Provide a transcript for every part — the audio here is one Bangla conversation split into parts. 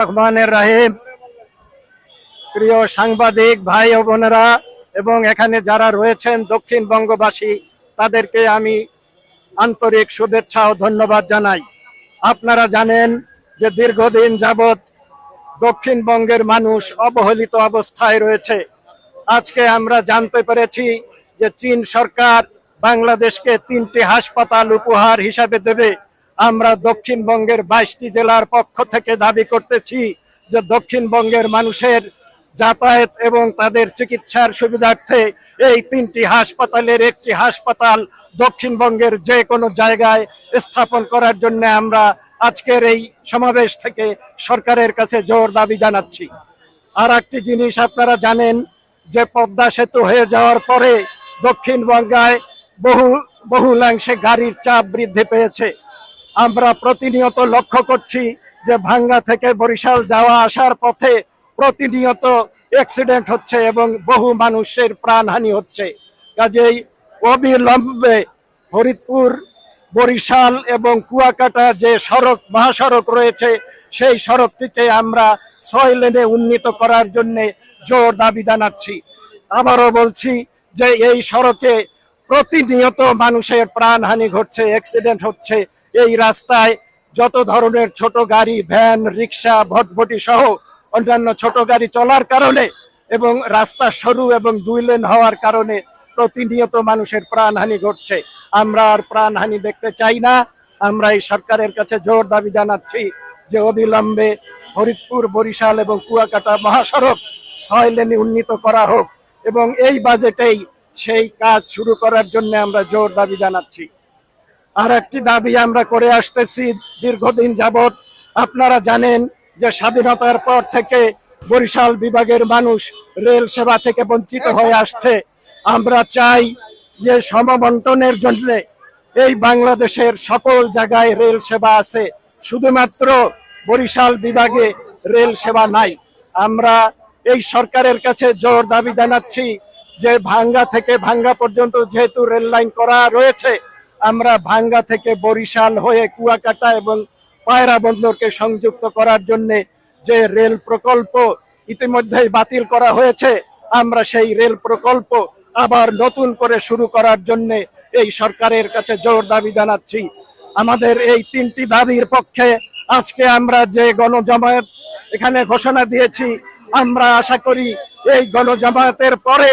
রহমানের রাহিম। প্রিয় সাংবাদিক, ভাই ও বোনেরা, এবং এখানে যারা রয়েছেন দক্ষিণবঙ্গবাসী তাদেরকে আমি আন্তরিক শুভেচ্ছা ও ধন্যবাদ জানাই। আপনারা জানেন যে দীর্ঘদিন যাবৎ দক্ষিণবঙ্গের মানুষ অবহেলিত অবস্থায় রয়েছে। আজকে আমরা জানতে পেরেছি যে চীন সরকার বাংলাদেশকে তিনটি হাসপাতাল উপহার হিসাবে দেবে। আমরা দক্ষিণবঙ্গের বাইশটি জেলার পক্ষ থেকে দাবি করতেছি যে দক্ষিণবঙ্গের মানুষের যাতায়াত এবং তাদের চিকিৎসার সুবিধার্থে এই তিনটি হাসপাতালের একটি হাসপাতাল দক্ষিণবঙ্গের যে কোনো জায়গায় স্থাপন করার জন্য আমরা আজকের এই সমাবেশ থেকে সরকারের কাছে জোর দাবি জানাচ্ছি। আর একটি জিনিস আপনারা জানেন যে পদ্মা সেতু হয়ে যাওয়ার পরে দক্ষিণবঙ্গায় বহু বহুলাংশে গাড়ির চাপ বৃদ্ধি পেয়েছে। আমরা প্রতিনিয়ত লক্ষ্য করছি যে ভাঙ্গা থেকে বরিশাল যাওয়া আসার পথে প্রতিনিয়ত অ্যাক্সিডেন্ট হচ্ছে এবং বহু মানুষের প্রাণহানি হচ্ছে। কাজেই অবিলম্বে ফরিদপুর, বরিশাল এবং কুয়াকাটা যে সড়ক, মহাসড়ক রয়েছে, সেই সড়কটিকে আমরা ছয় লেনে উন্নীত করার জন্য জোর দাবি জানাচ্ছি। আবারও বলছি যে এই সড়কে প্রতিনিয়ত মানুষের প্রাণহানি ঘটছে অ্যাক্সিডেন্ট হচ্ছে এই রাস্তায় যত ধরনের ছোট গাড়ি, ভ্যান, রিক্সা, ভটভটি সহ অন্যান্য ছোট গাড়ি চলার কারণে এবং রাস্তা সরু এবং দুই লেন হওয়ার কারণে প্রতিনিয়ত মানুষের প্রাণহানি ঘটছে। আমরা আর প্রাণহানি দেখতে চাই না। আমরা এই সরকারের কাছে জোর দাবি জানাচ্ছি যে অবিলম্বে ফরিদপুর, বরিশাল এবং কুয়াকাটা মহাসড়ক ছয় লেনে উন্নীত করা হোক এবং এই বাজেটেই সেই কাজ শুরু করার জন্য আমরা জোর দাবি জানাচ্ছি। আর একটি দাবি আমরা করে আসতেছি দীর্ঘদিন যাবৎ। আপনারা জানেন যে স্বাধীনতার পর থেকে বরিশাল বিভাগের মানুষ রেল সেবা থেকে বঞ্চিত হয়ে আসছে। আমরা চাই যে সমবন্টনের জন্য এই বাংলাদেশের সকল জায়গায় রেল সেবা আছে। শুধুমাত্র বরিশাল বিভাগে রেল সেবা নাই। আমরা এই সরকারের কাছে জোর দাবি জানাচ্ছি যে ভাঙ্গা থেকে ভাঙ্গা পর্যন্ত যেহেতু রেল লাইন করা রয়েছে আমরা ভাঙ্গা থেকে বরিশাল হয়ে কুয়াকাটা এবং পায়রা বন্দরকে সংযুক্ত করার জন্য যে রেল প্রকল্প ইতিমধ্যেই বাতিল করা হয়েছে, আমরা সেই রেল প্রকল্প আবার নতুন করে শুরু করার জন্য এই সরকারের কাছে জোর দাবি জানাচ্ছি। আমাদের এই তিনটি দাবির পক্ষে আজকে আমরা যে গণজামায়াত এখানে ঘোষণা দিয়েছি, আমরা আশা করি এই গণজামায়াতের পরে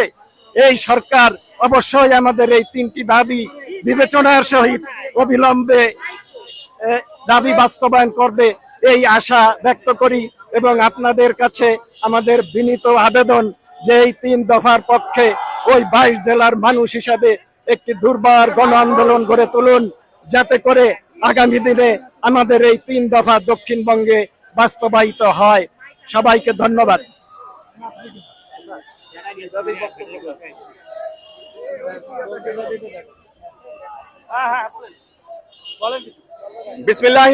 এই সরকার অবশ্যই আমাদের এই তিনটি দাবি বিবেচনার সহিত অবিলম্বে দাবি বাস্তবায়ন করবে এই আশা ব্যক্ত করি এবং আপনাদের কাছে আমাদের বিনীত আবেদন যে এই তিন দফার পক্ষে ওই বাইশ জেলার মানুষ হিসাবে একটি দুর্বার গণ আন্দোলন গড়ে তুলুন, যাতে করে আগামী দিনে আমাদের এই তিন দফা দক্ষিণবঙ্গে বাস্তবায়িত হয়। সবাইকে ধন্যবাদ। বিসমিল্লাহ